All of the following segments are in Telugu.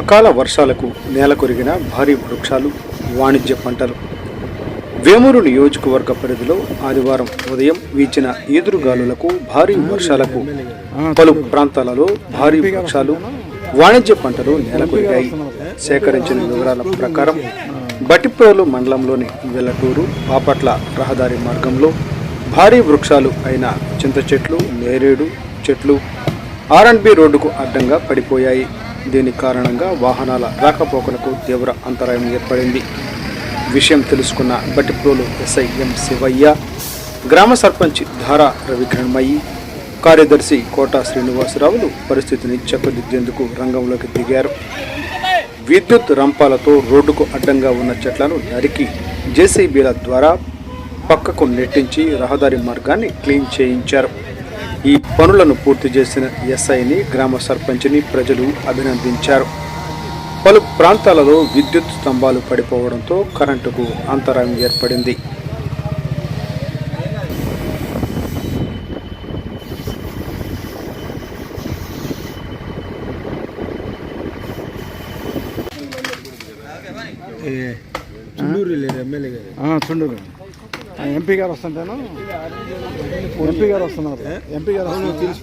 అకాల వర్షాలకు నేల కొరిగిన భారీ వృక్షాలు వాణిజ్య పంటలు. వేమూరు నియోజకవర్గ పరిధిలో ఆదివారం ఉదయం వీచిన ఈదురుగాలులకు భారీ వర్షాలకు పలు ప్రాంతాలలో భారీ వృక్షాలు వాణిజ్య పంటలు నెలకొరిగాయి. సేకరించిన వివరాల ప్రకారం బట్టిప్రోలు మండలంలోని వెల్లటూరు బాపట్ల రహదారి మార్గంలో భారీ వృక్షాలు అయిన చింత చెట్లు నేరేడు చెట్లు ఆర్ఎండ్బి రోడ్డుకు అడ్డంగా పడిపోయాయి. దీని కారణంగా వాహనాల రాకపోకలకు తీవ్ర అంతరాయం ఏర్పడింది. విషయం తెలుసుకున్న బట్టిప్రోలు ఎస్ఐ ఎం శివయ్య గ్రామ సర్పంచ్ ధారా రవికిరణ్మయ్యి కార్యదర్శి కోట శ్రీనివాసరావులు పరిస్థితిని చెప్పదిద్దేందుకు రంగంలోకి దిగారు. విద్యుత్ రంపాలతో రోడ్డుకు అడ్డంగా ఉన్న చెట్లను నరికి జేసీబీల ద్వారా పక్కకు నెట్టించి రహదారి మార్గాన్ని క్లీన్ చేయించారు. ఈ పనులను పూర్తి చేసిన ఎస్ఐని గ్రామ సర్పంచ్ని ప్రజలు అభినందించారు. పలు ప్రాంతాలలో విద్యుత్ స్తంభాలు పడిపోవడంతో కరెంటుకు అంతరాయం ఏర్పడింది. చుండూరు చుండూరు ఎంపీ గారు. వస్తుంటాను ఎంపీ గారు వస్తున్నారు ఎంపీ గారు అవును తెలిసి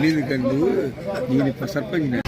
నీది కండు నేను సర్పంచ్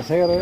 ఎస్ఐ గారు